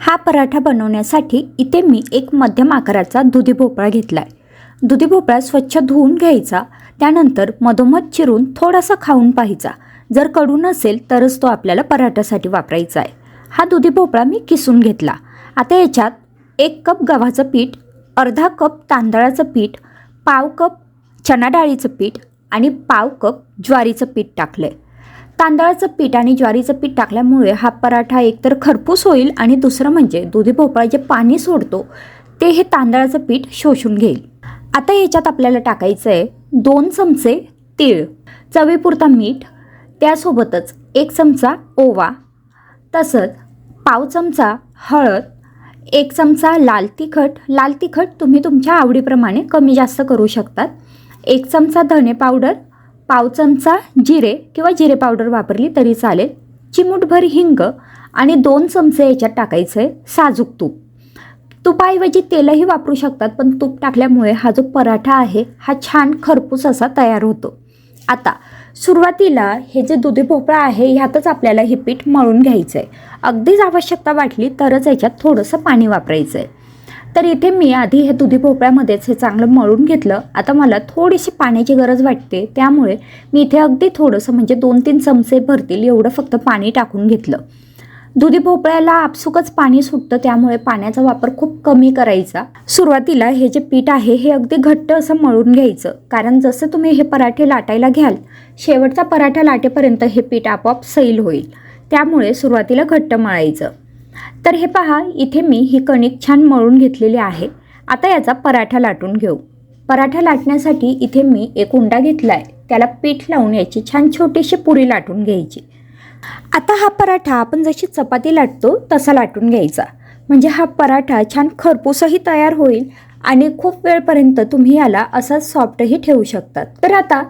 हा पराठा बनवण्यासाठी इथे मी एक मध्यम आकाराचा दुधी भोपळा घेतला आहे दुधी भोपळा स्वच्छ धुवून घ्यायचा त्यानंतर मधोमध चिरून थोडासा खाऊन पाहायचा. जर कडू नसेल तरच तो आपल्याला पराठ्यासाठी वापरायचा आहे. हा दुधी भोपळा मी किसून घेतला. आता याच्यात एक कप गव्हाचं पीठ अर्धा कप तांदळाचं पीठ पाव कप चणा डाळीचं पीठ आणि पाव कप ज्वारीचं पीठ टाकलं आहे तांदळाचं पीठ आणि ज्वारीचं पीठ टाकल्यामुळे हा पराठा एकतर खरपूस होईल आणि दुसरं म्हणजे दुधी भोपळा जे पाणी सोडतो ते हे तांदळाचं पीठ शोषून घेईल. आता ह्याच्यात आपल्याला टाकायचं आहे दोन चमचे तीळ चवीपुरता मीठ त्यासोबतच एक चमचा ओवा तसंच पाव चमचा हळद एक चमचा लाल तिखट. लाल तिखट तुम्ही तुमच्या आवडीप्रमाणे कमी जास्त करू शकतात. एक चमचा धने पावडर पाव चमचा जिरे किंवा जिरे पावडर वापरली तरी चालेल. चिमूटभर हिंग आणि दोन चमचे याच्यात टाकायचं आहे साजूक तूप. तुपाऐवजी तेलही वापरू शकतात पण तूप टाकल्यामुळे हा जो पराठा आहे हा छान खरपूस असा तयार होतो. आता सुरुवातीला हे जे दुधी भोपळा आहे ह्यातच आपल्याला हे पीठ मळून घ्यायचं आहे अगदीच आवश्यकता वाटली तरच याच्यात थोडंसं पाणी वापरायचं आहे तर इथे मी आधी हे दुधी भोपळ्यामध्येच हे चांगलं मळून घेतलं. आता मला थोडीशी पाण्याची गरज वाटते. त्यामुळे मी इथे अगदी थोडंसं म्हणजे दोन तीन चमचे भरतील एवढं फक्त पाणी टाकून घेतलं. दुधी भोपळ्याला आपसुकच पाणी सुटतं त्यामुळे पाण्याचा वापर खूप कमी करायचा. सुरुवातीला हे जे पीठ आहे हे अगदी घट्ट असं मळून घ्यायचं. कारण जसं तुम्ही हे पराठे लाटायला घ्याल शेवटचा पराठा लाटेपर्यंत हे पीठ आपोआप सैल होईल. त्यामुळे सुरुवातीला घट्ट मळायचं. तर हे पहा इथे मी ही कणिक छान मळून घेतलेली आहे. आता याचा पराठा लाटून घेऊ. पराठा लाटण्यासाठी इथे मी एक उंडा घेतला आहे त्याला पीठ लावून याची छान छोटीशी पुरी लाटून घ्यायची. आता हा पराठा आपण जशी चपाती लाटतो तसा लाटून घ्यायचा. म्हणजे हा पराठा छान खरपूसही तयार होईल आणि खूप वेळपर्यंत तुम्ही याला असाच सॉफ्टही ठेवू शकतात. तर आता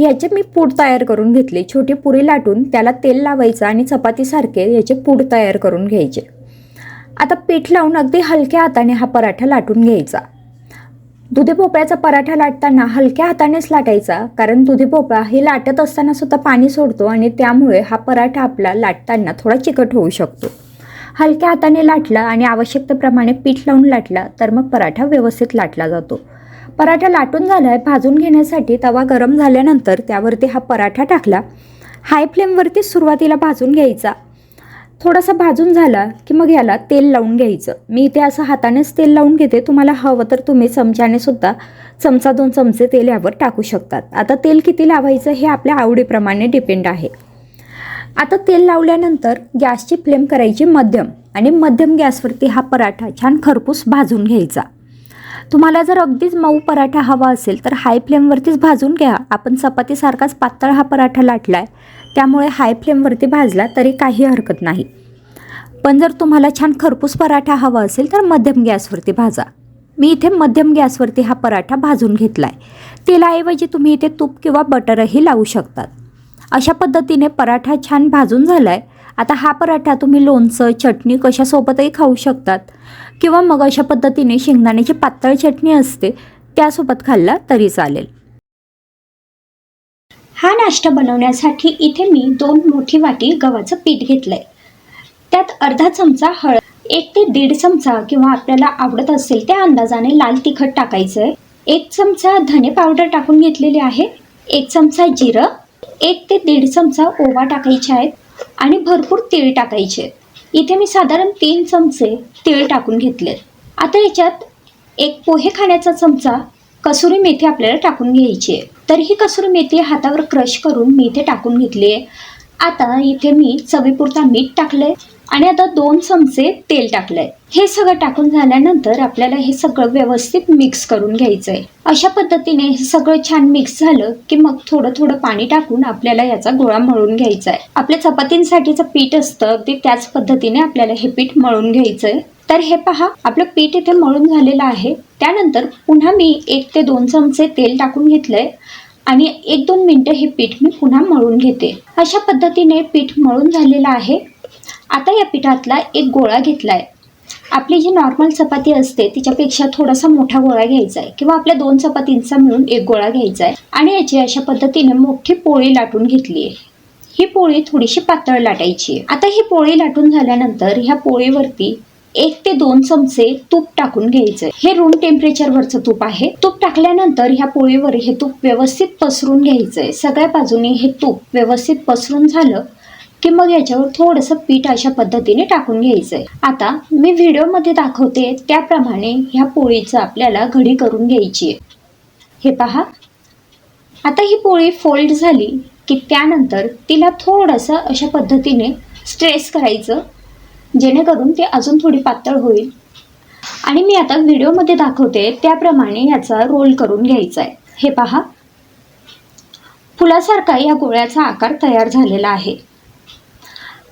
याचे मी पूड तयार करून घेतली. छोटी पुरी लाटून त्याला तेल लावायचं आणि चपातीसारखे याचे पूड तयार करून घ्यायचे. आता पीठ लावून अगदी हलक्या हाताने हा पराठा लाटून घ्यायचा. दुधी भोपळ्याचा पराठा लाटताना हलक्या हातानेच लाटायचा कारण दुधी भोपळा हे लाटत असताना सुद्धा पाणी सोडतो आणि त्यामुळे हा पराठा आपला लाटताना थोडा चिकट होऊ शकतो. हलक्या हाताने लाटला आणि आवश्यकतेप्रमाणे पीठ लावून लाटला तर मग पराठा व्यवस्थित लाटला जातो. पराठा लाटून झाला आहे भाजून घेण्यासाठी तवा गरम झाल्यानंतर त्यावरती हा पराठा टाकला. हाय फ्लेमवरती सुरुवातीला भाजून घ्यायचा. थोडासा भाजून झाला की मग याला तेल लावून घ्यायचं. मी इथे असं हातानेच तेल लावून घेते. तुम्हाला हवं तर तुम्ही चमच्याने सुद्धा चमचा दोन चमचे तेल यावर टाकू शकतात. आता तेल किती लावायचं हे आपल्या आवडीप्रमाणे डिपेंड आहे. आता तेल लावल्यानंतर गॅसची फ्लेम करायची मध्यम आणि मध्यम गॅसवरती हा पराठा छान खरपूस भाजून घ्यायचा. तुम्हाला जर अगदीच मऊ पराठा हवा असेल तर हाय फ्लेमवरतीच भाजून घ्या. आपण चपातीसारखाच पातळ हा पराठा लाटला आहे त्यामुळे हाय फ्लेमवरती भाजला तरी काही हरकत नाही. पण जर तुम्हाला छान खरपूस पराठा हवा असेल तर मध्यम गॅसवरती भाजा. मी इथे मध्यम गॅसवरती हा पराठा भाजून घेतला आहे तेलाऐवजी तुम्ही इथे तूप किंवा बटरही लावू शकतात. अशा पद्धतीने पराठा छान भाजून झाला आहे आता हा पराठा तुम्ही लोणचं चटणी कशासोबतही खाऊ शकतात. किंवा मग अशा पद्धतीने शेंगदाण्याची पातळ चटणी असते त्यासोबत खाल्ला तरी चालेल. हा नाश्ता बनवण्यासाठी इथे मी दोन मोठी वाटी गव्हाचं पीठ घेतलंय. त्यात अर्धा चमचा हळद एक ते दीड चमचा किंवा आपल्याला आवडत असेल त्या अंदाजाने लाल तिखट टाकायचं आहे एक चमचा धने पावडर टाकून घेतलेली आहे एक चमचा जिरं एक ते दीड चमचा ओवा टाकायचे आहेत आणि भरपूर तीळ टाकायचे. आहेत इथे मी साधारण तीन चमचे तीळ टाकून घेतले. आता याच्यात एक पोहे खाण्याचा चमचा कसुरी मेथी आपल्याला टाकून घ्यायची आहे. तर ही कसुरी मेथी हातावर क्रश करून मी इथे टाकून घेतली आहे. आता इथे मी चवीपुरता मीठ टाकले आणि आता दोन चमचे तेल टाकलंय. हे सगळं टाकून झाल्यानंतर आपल्याला हे सगळं व्यवस्थित मिक्स करून घ्यायचं आहे अशा पद्धतीने हे सगळं छान मिक्स झालं की मग थोडं थोडं पाणी टाकून आपल्याला याचा गोळा मळून घ्यायचा आहे आपल्या चपातींसाठीचं पीठ असतं अगदी त्याच पद्धतीने आपल्याला हे पीठ मळून घ्यायचं आहे तर हे पहा आपलं पीठ इथे मळून झालेलं आहे. त्यानंतर पुन्हा मी एक ते दोन चमचे तेल टाकून घेतलंय आणि एक दोन मिनटं हे पीठ मी पुन्हा मळून घेते. अशा पद्धतीने पीठ मळून झालेलं आहे. आता या पिठातला एक गोळा घेतला आहे आपली जी नॉर्मल चपाती असते तिच्यापेक्षा थोडासा मोठा गोळा घ्यायचा आहे किंवा आपल्या दोन चपातींचा मिळून एक गोळा घ्यायचा आहे आणि याची अशा पद्धतीने मोठी पोळी लाटून घेतली आहे ही पोळी थोडीशी पातळ लाटायची. आहे आता ही पोळी लाटून झाल्यानंतर ह्या पोळीवरती एक ते दोन चमचे तूप टाकून घ्यायचं हे रूम टेम्परेचरवरचं तूप आहे. तूप टाकल्यानंतर ह्या पोळीवर हे तूप व्यवस्थित पसरून घ्यायचंय. सगळ्या बाजूने हे तूप व्यवस्थित पसरून झालं की मग याच्यावर थोडंसं पीठ अशा पद्धतीने टाकून घ्यायचंय. आता मी व्हिडिओमध्ये दाखवते त्याप्रमाणे ह्या पोळीचं आपल्याला घडी करून घ्यायची आहे. हे पहा. आता ही पोळी फोल्ड झाली की त्यानंतर तिला थोडंसं अशा पद्धतीने स्ट्रेस करायचं जेणेकरून ते अजून थोडी पातळ होईल. आणि मी आता व्हिडिओमध्ये दाखवते त्याप्रमाणे याचा रोल करून घ्यायचा आहे हे पहा. फुलासारखा या गोळ्याचा आकार तयार झालेला आहे.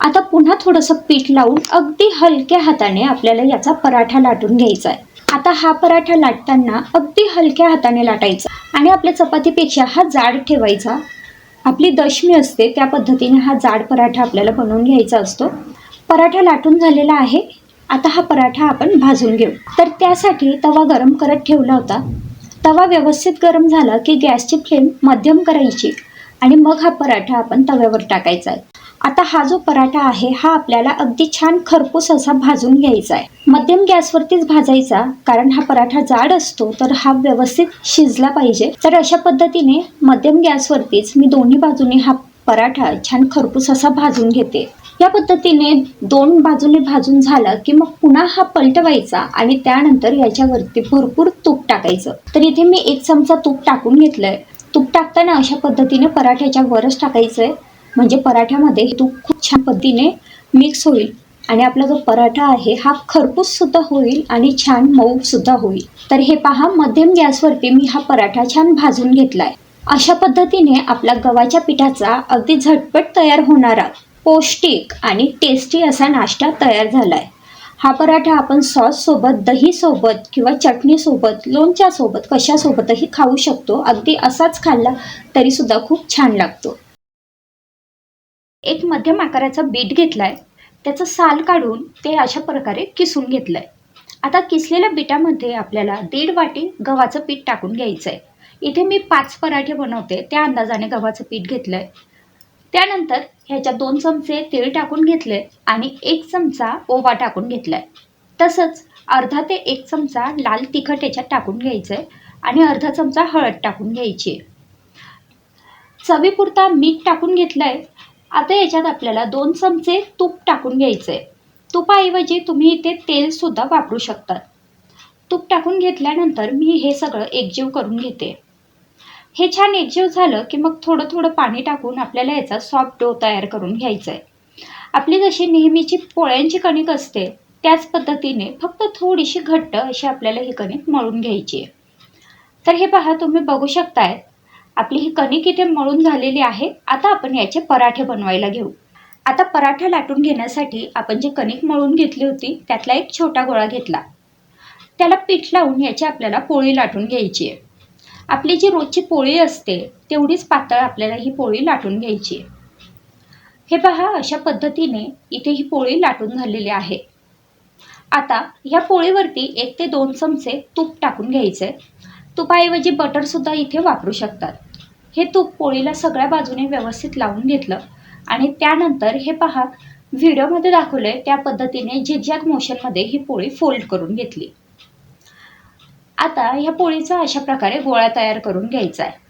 आता पुन्हा थोडंसं पीठ लावून अगदी हलक्या हाताने आपल्याला याचा पराठा लाटून घ्यायचा आहे आता हा पराठा लाटताना अगदी हलक्या हाताने लाटायचा आणि आपल्या चपातीपेक्षा हा जाड ठेवायचा. आपली दशमी असते त्या पद्धतीने हा जाड पराठा आपल्याला बनवून घ्यायचा असतो. पराठा लाटून झालेला आहे. आता हा पराठा आपण भाजून घेऊ. तर त्यासाठी तवा गरम करत ठेवला होता. तवा व्यवस्थित गरम झाला की गॅसची फ्लेम मध्यम करायची आणि मग हा पराठा आपण तव्यावर टाकायचा आहे आता हा जो पराठा आहे हा आपल्याला अगदी छान खरपूस असा भाजून घ्यायचा आहे. मध्यम गॅसवरतीच भाजायचा कारण हा पराठा जाड असतो तर हा व्यवस्थित शिजला पाहिजे. तर अशा पद्धतीने मध्यम गॅसवरतीच मी दोन्ही बाजूने हा पराठा छान खरपूस असा भाजून घेते. या पद्धतीने दोन बाजूने भाजून झाला की मग पुन्हा हा पलटवायचा आणि त्यानंतर याच्यावरती भरपूर तूप टाकायचं. तर इथे मी एक चमचा तूप टाकून घेतलंय. तूप टाकताना अशा पद्धतीने पराठ्याच्या वरच टाकायचंय. म्हणजे पराठ्यामध्ये तूप खूप छान पद्धतीने मिक्स होईल. आणि आपला जो पराठा आहे हा खरपूस सुद्धा होईल आणि छान मऊ सुद्धा होईल. तर हे पहा मध्यम गॅसवरती मी हा पराठा छान भाजून घेतलाय. अशा पद्धतीने आपला गव्हाच्या पिठाचा अगदी झटपट तयार होणारा पौष्टिक आणि टेस्टी असा नाश्ता तयार झालाय. हा पराठा आपण सॉस सोबत दही सोबत किंवा चटणी सोबत लोणच्या सोबत कशासोबतही खाऊ शकतो. अगदी असाच खाल्ला तरी सुद्धा खूप छान लागतो. एक मध्यम आकाराचा बीट घेतलाय. त्याचं साल काढून ते अशा प्रकारे किसून घेतलंय. आता किसलेल्या बिटामध्ये आपल्याला दीड वाटी गव्हाचं पीठ टाकून घ्यायचं आहे इथे मी पाच पराठे बनवते त्या अंदाजाने गव्हाचं पीठ घेतलंय. त्यानंतर ह्याच्या दोन चमचे तेल टाकून घेतले आणि एक चमचा ओवा टाकून घेतलाय. तसंच अर्धा ते एक चमचा लाल तिखट याच्यात टाकून घ्यायचं आहे आणि अर्धा चमचा हळद टाकून घ्यायची आहे. चवीपुरता मीठ टाकून घेतलंय आता याच्यात आपल्याला दोन चमचे तूप टाकून घ्यायचं आहे तुपाऐवजी तुम्ही इथे तेलसुद्धा वापरू शकतात. तूप टाकून घेतल्यानंतर मी हे सगळं एकजीव करून घेते. हे छान एकजीव झालं की मग थोडं थोडं पाणी टाकून आपल्याला याचा सॉफ्ट डो तयार करून घ्यायचा आहे आपली जशी नेहमीची पोळ्यांची कणिक असते त्याच पद्धतीने फक्त थोडीशी घट्ट अशी आपल्याला ही कणिक मळून घ्यायची आहे. तर हे पहा तुम्ही बघू शकताय आपली ही कणिक इथे मळून झालेली आहे. आता आपण याचे पराठे बनवायला घेऊ. आता पराठा लाटून घेण्यासाठी आपण जी कणिक मळून घेतली होती त्यातला एक छोटा गोळा घेतला. त्याला पीठ लावून याची आपल्याला पोळी लाटून घ्यायची आहे. आपली जी रोजची पोळी असते तेवढीच पातळ आपल्याला ही पोळी लाटून घ्यायची आहे. हे पहा अशा पद्धतीने इथे ही पोळी लाटून झालेली आहे. आता ह्या पोळीवरती एक ते दोन चमचे तूप टाकून घ्यायचे. तुपाऐवजी बटरसुद्धा इथे वापरू शकतात. हे तूप पोळीला सगळ्या बाजूने व्यवस्थित लावून घेतलं. आणि त्यानंतर हे पहा व्हिडिओमध्ये दाखवलंय त्या पद्धतीने झिगझॅग मोशनमध्ये ही पोळी फोल्ड करून घेतली. आता ह्या पोळीचा अशा प्रकारे गोळा तयार करून घ्यायचा आहे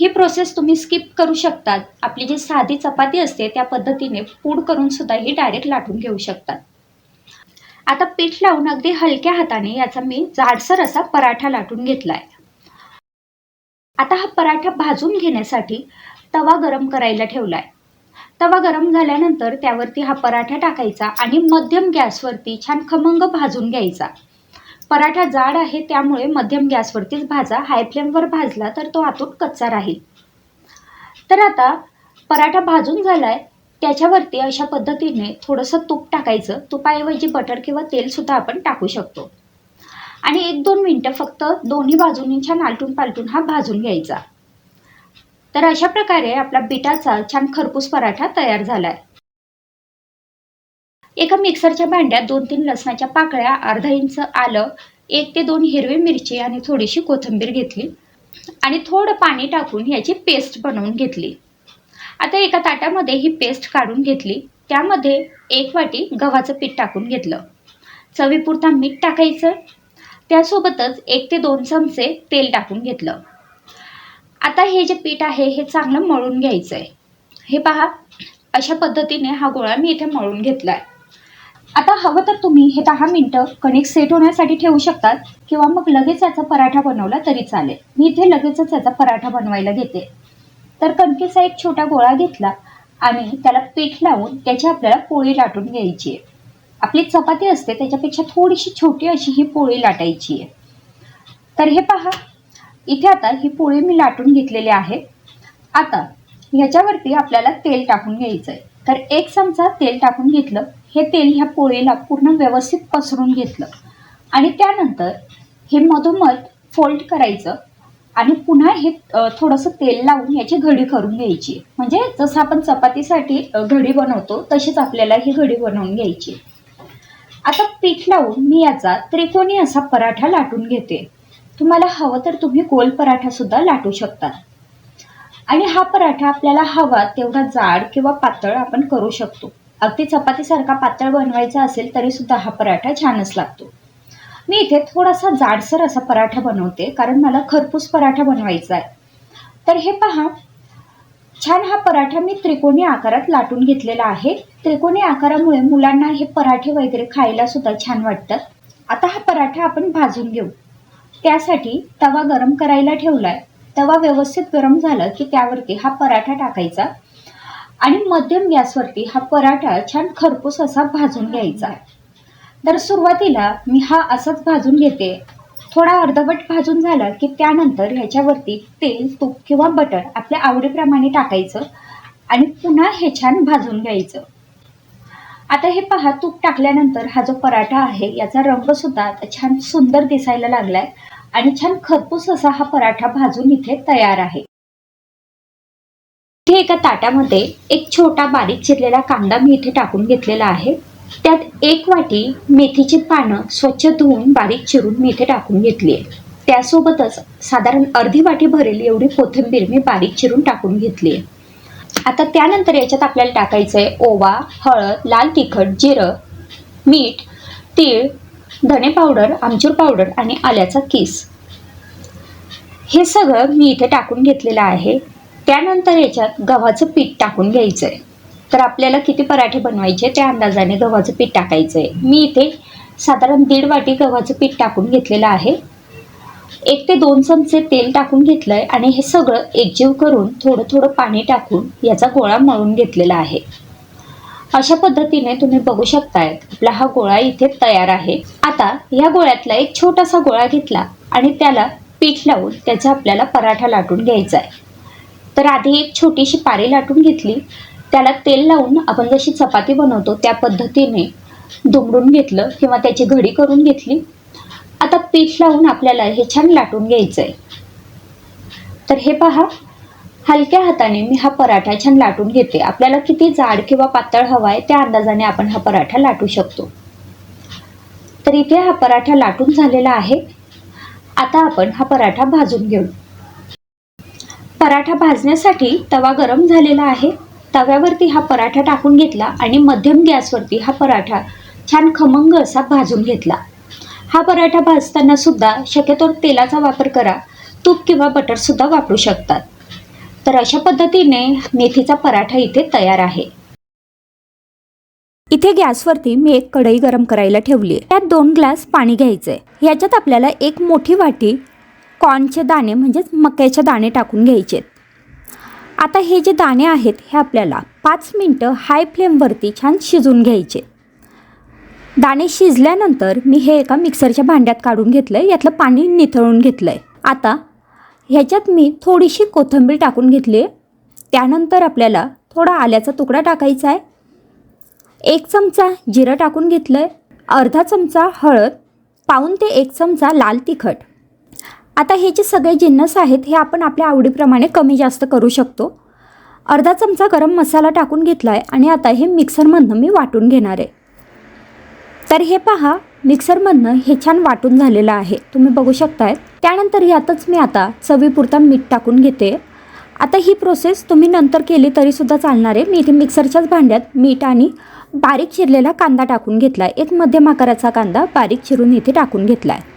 ही प्रोसेस तुम्ही स्किप करू शकतात. आपली जी साधी चपाती असते त्या पद्धतीने पूड करून सुद्धा ही डायरेक्ट लाटून घेऊ शकतात. आता पीठ लावून अगदी हलक्या हाताने याचा मी जाडसर असा पराठा लाटून घेतला आहे आता हा पराठा भाजून घेण्यासाठी तवा गरम करायला ठेवला आहे तवा गरम झाल्यानंतर त्यावरती हा पराठा टाकायचा आणि मध्यम गॅसवरती छान खमंग भाजून घ्यायचा. पराठा जाड आहे त्यामुळे मध्यम गॅसवरतीच भाजा. हाय फ्लेमवर भाजला तर तो आतून कच्चा राहील. तर आता पराठा भाजून झालाय. त्याच्यावरती अशा पद्धतीने थोडंसं तूप टाकायचं. तुपाऐवजी बटर किंवा तेलसुद्धा आपण टाकू शकतो. आणि एक दोन मिनटं फक्त दोन्ही बाजूंनी छान आलटून पालटून हा भाजून घ्यायचा. तर अशा प्रकारे आपला बिटाचा छान खरपूस पराठा तयार झालाय. एका मिक्सरच्या भांड्यात दोन तीन लसणाच्या पाकळ्या अर्धा इंच आलं एक ते दोन हिरवी मिरची आणि थोडीशी कोथिंबीर घेतली आणि थोडं पाणी टाकून याची पेस्ट बनवून घेतली. आता एका ताटामध्ये ही पेस्ट काढून घेतली. त्यामध्ये एक वाटी गव्हाचं पीठ टाकून घेतलं. चवीपुरता मीठ टाकायचं. त्यासोबतच एक ते दोन चमचे तेल टाकून घेतलं. आता हे जे पीठ आहे हे चांगलं मळून घ्यायचं आहे हे पहा अशा पद्धतीने हा गोळा मी इथे मळून घेतला आहे आता हवं तर तुम्ही हे दहा मिनटं कणिक सेट होण्यासाठी ठेवू शकतात किंवा मग लगेच याचा पराठा बनवला तरी चालेल. मी इथे लगेचच याचा पराठा बनवायला घेते. तर कणकेचा एक छोटा गोळा घेतला आणि त्याला पीठ लावून त्याची आपल्याला पोळी लाटून घ्यायची आहे. आपली चपाती असते त्याच्यापेक्षा थोडीशी छोटी अशी ही पोळी लाटायची आहे. तर हे पहा इथे आता ही पोळी मी लाटून घेतलेली आहे. आता ह्याच्यावरती आपल्याला तेल टाकून घ्यायचं आहे तर एक चमचा तेल टाकून घेतलं हे तेल ह्या पोळीला पूर्ण व्यवस्थित पसरून घेतलं. आणि त्यानंतर हे मधोमध फोल्ड करायचं आणि पुन्हा हे थोडंसं तेल लावून याची घडी करून घ्यायची. म्हणजे जसं आपण चपातीसाठी घडी बनवतो तशीच आपल्याला ही घडी बनवून घ्यायची. आता पीठ लावून मी याचा त्रिकोणी असा पराठा लाटून घेते. तुम्हाला हवं तर तुम्ही गोल पराठा सुद्धा लाटू शकता. आणि हा पराठा आपल्याला हवा तेवढा जाड किंवा पातळ आपण करू शकतो. अगदी चपातीसारखा पातळ बनवायचा असेल तरी सुद्धा हा पराठा छानच लागतो. मी इथे थोडासा जाडसर असा पराठा बनवते कारण मला खरपूस पराठा बनवायचा आहे. तर हे पहा छान हा पराठा मी त्रिकोणी आकारात लाटून घेतलेला आहे. त्रिकोणी आकारामुळे मुलांना हे पराठे वगैरे खायला सुद्धा छान वाटतात आता हा पराठा आपण भाजून घेऊ. त्यासाठी तवा गरम करायला ठेवलाय. तवा व्यवस्थित गरम झाला की त्यावरती हा पराठा टाकायचा. आणि मध्यम गॅसवरती हा पराठा छान खरपूस असा भाजून घ्यायचा. तर सुरुवातीला मी हा असाच भाजून घेते. थोडा अर्धवट भाजून झाला की त्यानंतर ह्याच्यावरती तेल तूप किंवा बटर आपल्या आवडीप्रमाणे टाकायचं आणि पुन्हा हे छान भाजून घ्यायचं. आता हे पहा तूप टाकल्यानंतर हा जो पराठा आहे याचा रंग सुद्धा छान सुंदर दिसायला लागलाय आणि छान खरपूस असा हा पराठा भाजून इथे तयार आहे. इथे एका ताटामध्ये एक छोटा बारीक चिरलेला कांदा मी इथे टाकून घेतलेला आहे. त्यात एक वाटी मेथीची पानं स्वच्छ धुवून बारीक चिरून मी इथे टाकून घेतली. आहे त्यासोबतच साधारण अर्धी वाटी भरेल एवढी कोथिंबीर मी बारीक चिरून टाकून घेतली. आहे आता त्यानंतर याच्यात आपल्याला टाकायचं आहे ओवा हळद लाल तिखट जिरं मीठ तीळ धणे पावडर आमचूर पावडर आणि आल्याचा किस. हे सगळं मी इथे टाकून घेतलेलं आहे. त्यानंतर याच्यात गव्हाचं पीठ टाकून घ्यायचं आहे तर आपल्याला किती पराठे बनवायचे त्या अंदाजाने गव्हाचं पीठ टाकायचं आहे मी इथे साधारण दीड वाटी गव्हाचं पीठ टाकून घेतलेलं आहे. एक ते दोन चमचे तेल टाकून घेतलं आहे आणि हे सगळं एकजीव करून थोडं थोडं पाणी टाकून याचा गोळा मळून घेतलेला आहे. अशा पद्धतीने तुम्ही बघू शकताय आपला हा गोळा इथे तयार आहे. आता या गोळ्यातला एक छोटासा गोळा घेतला आणि त्याला पीठ लावून त्याचा आपल्याला पराठा लाटून घ्यायचा आहे तर आधी एक छोटीशी पारी लाटून घेतली. त्याला तेल लावून आपण जशी चपाती बनवतो त्या पद्धतीने दुमडून घेतलं किंवा त्याची घडी करून घेतली. आता पीठ लावून आपल्याला हे छान लाटून घ्यायचं आहे तर हे पहा हलक्या हाताने मी हा पराठा छान लाटून घेते. आपल्याला किती जाड किंवा पातळ हवा आहे त्या अंदाजाने आपण हा पराठा लाटू शकतो. तर इथे हा पराठा लाटून झालेला आहे. आता आपण हा पराठा भाजून घेऊ. पराठा भाजण्यासाठी तवा गरम झालेला आहे. तव्यावरती हा पराठा टाकून घेतला आणि मध्यम गॅसवरती हा पराठा छान खमंग असा भाजून घेतला. हा पराठा भाजताना सुद्धा शक्यतो तेलाचा वापर करा. तूप किंवा बटर सुद्धा वापरू शकतात. तर अशा पद्धतीने मेथीचा पराठा इथे तयार आहे. इथे गॅसवरती मी एक कढई गरम करायला ठेवली त्यात दोन ग्लास पाणी घ्यायचे याच्यात आपल्याला एक मोठी वाटी कॉर्नचे दाणे म्हणजेच मक्याचे दाणे टाकून घ्यायचे आता हे जे दाणे आहेत हे आपल्याला पाच मिनटं हाय फ्लेमवरती छान शिजून घ्यायचे. दाणे शिजल्यानंतर मी हे एका मिक्सरच्या भांड्यात काढून घेतलं आहे यातलं पाणी निथळून घेतलं आहे आता ह्याच्यात मी थोडीशी कोथिंबीर टाकून घेतली आहे त्यानंतर आपल्याला थोडा आल्याचा तुकडा टाकायचा आहे. एक चमचा जिरं टाकून घेतलं आहे अर्धा चमचा हळद पाऊन ते एक चमचा लाल तिखट. आता हे जे सगळे जिन्नस आहेत हे आपण आपल्या आवडीप्रमाणे कमी जास्त करू शकतो. अर्धा चमचा गरम मसाला टाकून घेतला आहे आणि आता हे मिक्सरमधनं मी वाटून घेणार आहे. तर हे पहा मिक्सरमधनं हे छान वाटून झालेलं आहे. तुम्ही बघू शकताय. त्यानंतर यातच मी आता चवीपुरता मीठ टाकून घेते. आता ही प्रोसेस तुम्ही नंतर केली तरीसुद्धा चालणार आहे. मी इथे मिक्सरच्याच भांड्यात मीठ आणि बारीक चिरलेला कांदा टाकून घेतला आहे एक मध्यम आकाराचा कांदा बारीक चिरून इथे टाकून घेतला आहे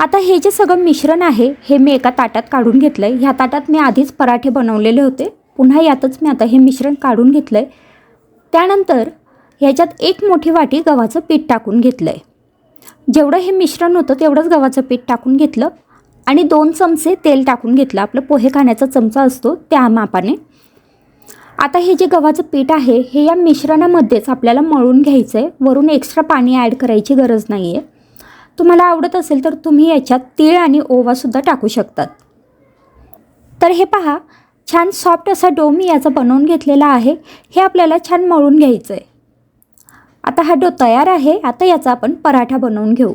आता हे जे सगळं मिश्रण आहे हे मी एका ताटात काढून घेतलं आहे ह्या ताटात मी आधीच पराठे बनवलेले होते. पुन्हा यातच मी आता हे मिश्रण काढून घेतलं आहे त्यानंतर ह्याच्यात एक मोठी वाटी गव्हाचं पीठ टाकून घेतलं आहे जेवढं हे मिश्रण होतं तेवढंच गव्हाचं पीठ टाकून घेतलं आणि दोन चमचे तेल टाकून घेतलं. आपलं पोहे खाण्याचा चमचा असतो त्या मापाने. आता हे जे गव्हाचं पीठ आहे हे या मिश्रणामध्येच आपल्याला मळून घ्यायचं आहे वरून एक्स्ट्रा पाणी ॲड करायची गरज नाही आहे तुम्हाला आवडत असेल तर तुम्ही याच्यात तीळ आणि ओवासुद्धा टाकू शकतात. तर हे पहा छान सॉफ्ट असा डो मी याचा बनवून घेतलेला आहे. हे आपल्याला छान मळून घ्यायचं आहे आता हा डो तयार आहे. आता याचा आपण पराठा बनवून घेऊ.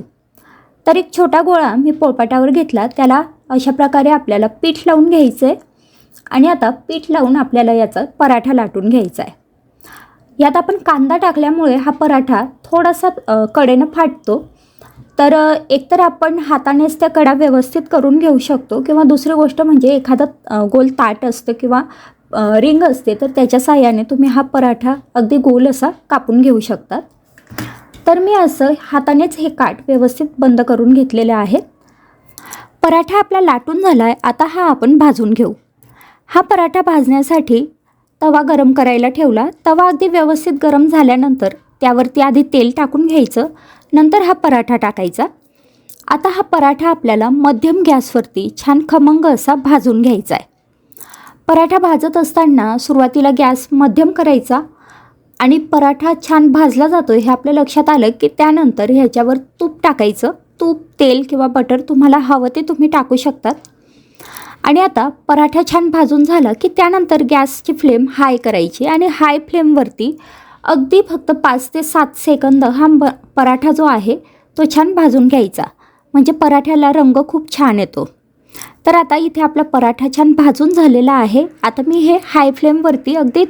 तर एक छोटा गोळा मी पोळपाटावर घेतला. त्याला अशा प्रकारे आपल्याला पीठ लावून घ्यायचं आहे आणि आता पीठ लावून आपल्याला याचा पराठा लाटून घ्यायचा आहे यात आपण कांदा टाकल्यामुळे हा पराठा थोडासा कडेनं फाटतो. तर एकतर आपण हातानेच त्या कडा व्यवस्थित करून घेऊ शकतो किंवा दुसरी गोष्ट म्हणजे एखादा गोल ताट असतं किंवा रिंग असते तर त्याच्या साह्याने तुम्ही हा पराठा अगदी गोल असा कापून घेऊ शकतात तर मी असं हातानेच हे काठ व्यवस्थित बंद करून घेतलेले आहेत पराठा आपला लाटून झाला आहे आता हा आपण भाजून घेऊ. हा पराठा भाजण्यासाठी तवा गरम करायला ठेवला. तवा अगदी व्यवस्थित गरम झाल्यानंतर त्यावरती आधी तेल टाकून घ्यायचं नंतर हा पराठा टाकायचा. आता हा पराठा आपल्याला मध्यम गॅसवरती छान खमंग असा भाजून घ्यायचा आहे. पराठा भाजत असताना सुरुवातीला गॅस मध्यम करायचा आणि पराठा छान भाजला जातो हे आपल्या लक्षात आलं की त्यानंतर ह्याच्यावर तूप टाकायचं. तूप तेल किंवा बटर तुम्हाला हवं ते तुम्ही टाकू शकतात. आणि आता पराठा छान भाजून झाला की त्यानंतर गॅसची फ्लेम हाय करायची आणि हाय फ्लेमवरती अगदी फक्त पाच ते सात सेकंद हा ब पराठा जो आहे तो छान भाजून घ्यायचा. म्हणजे पराठ्याला रंग खूप छान येतो. तर आता इथे आपला पराठा छान भाजून झालेला आहे. आता मी हे हाय फ्लेमवरती अगदी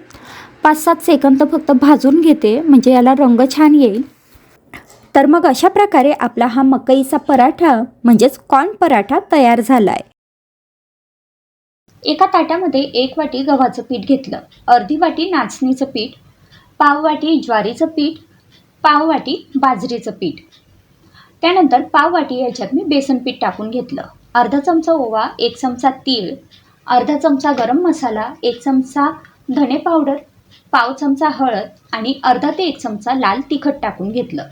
पाच सात सेकंद फक्त भाजून घेते. म्हणजे याला रंग छान येईल. तर मग अशा प्रकारे आपला हा मकईचा पराठा म्हणजेच कॉर्न पराठा तयार झाला आहे एका ताटामध्ये एक वाटी गव्हाचं पीठ घेतलं. अर्धी वाटी नाचणीचं पीठ पाववाटी ज्वारीचं पीठ पाववाटी बाजरीचं पीठ. त्यानंतर पाववाटी याच्यात मी बेसन पीठ टाकून घेतलं. अर्धा चमचा ओवा एक चमचा तीळ अर्धा चमचा गरम मसाला एक चमचा धणे पावडर पाव चमचा हळद आणि अर्धा ते एक चमचा लाल तिखट टाकून घेतलं.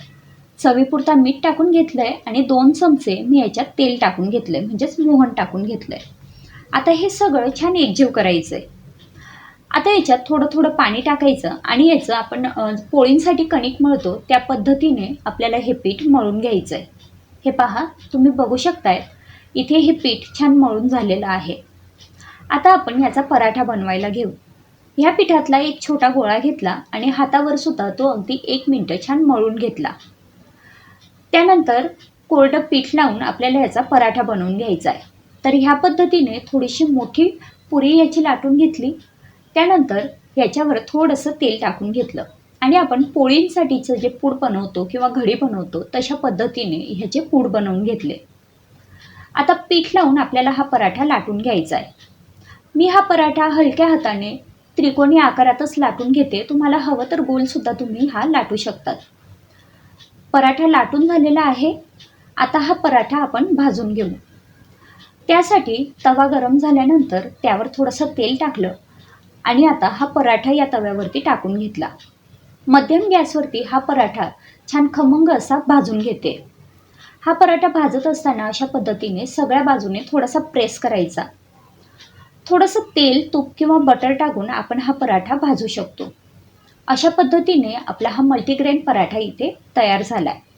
चवीपुरता मीठ टाकून घेतलं आहे आणि दोन चमचे मी याच्यात तेल टाकून घेतलं आहे म्हणजेच मोहन टाकून घेतलं आहे आता हे सगळं छान एकजीव करायचं आहे आता याच्यात थोडं थोडं पाणी टाकायचं आणि याचं आपण पोळींसाठी कणिक मळतो त्या पद्धतीने आपल्याला हे पीठ मळून घ्यायचं आहे हे पहा तुम्ही बघू शकताय इथे हे पीठ छान मळून झालेलं आहे. आता आपण याचा पराठा बनवायला घेऊ. ह्या पिठातला एक छोटा गोळा घेतला आणि हातावर सुद्धा तो अगदी एक मिनटं छान मळून घेतला. त्यानंतर कोरडं पीठ लावून आपल्याला याचा पराठा बनवून घ्यायचा आहे तर ह्या पद्धतीने थोडीशी मोठी पुरी याची लाटून घेतली त्यानंतर ह्याच्यावर थोडंसं तेल टाकून घेतलं. आणि आपण पोळींसाठीचं जे पूड बनवतो किंवा घडी बनवतो तशा पद्धतीने ह्याचे पूड बनवून घेतले. आता पीठ लावून आपल्याला हा पराठा लाटून घ्यायचा आहे. मी हा पराठा हलक्या हाताने त्रिकोणी आकारातच लाटून घेते. तुम्हाला हवं तर गोलसुद्धा तुम्ही हा लाटू शकतात. पराठा लाटून झालेला आहे. आता हा पराठा आपण भाजून घेऊ. त्यासाठी तवा गरम झाल्यानंतर त्यावर थोडंसं तेल टाकलं. आणि आता हा पराठा या तव्यावरती टाकून घेतला. मध्यम गॅसवरती हा पराठा छान खमंग असा भाजून घेते. हा पराठा भाजत असताना अशा पद्धतीने सगळ्या बाजूने थोडासा प्रेस करायचा. थोडंसं तेल तूप किंवा बटर टाकून आपण हा पराठा भाजू शकतो. अशा पद्धतीने आपला हा मल्टीग्रेन पराठा इथे तयार झाला आहे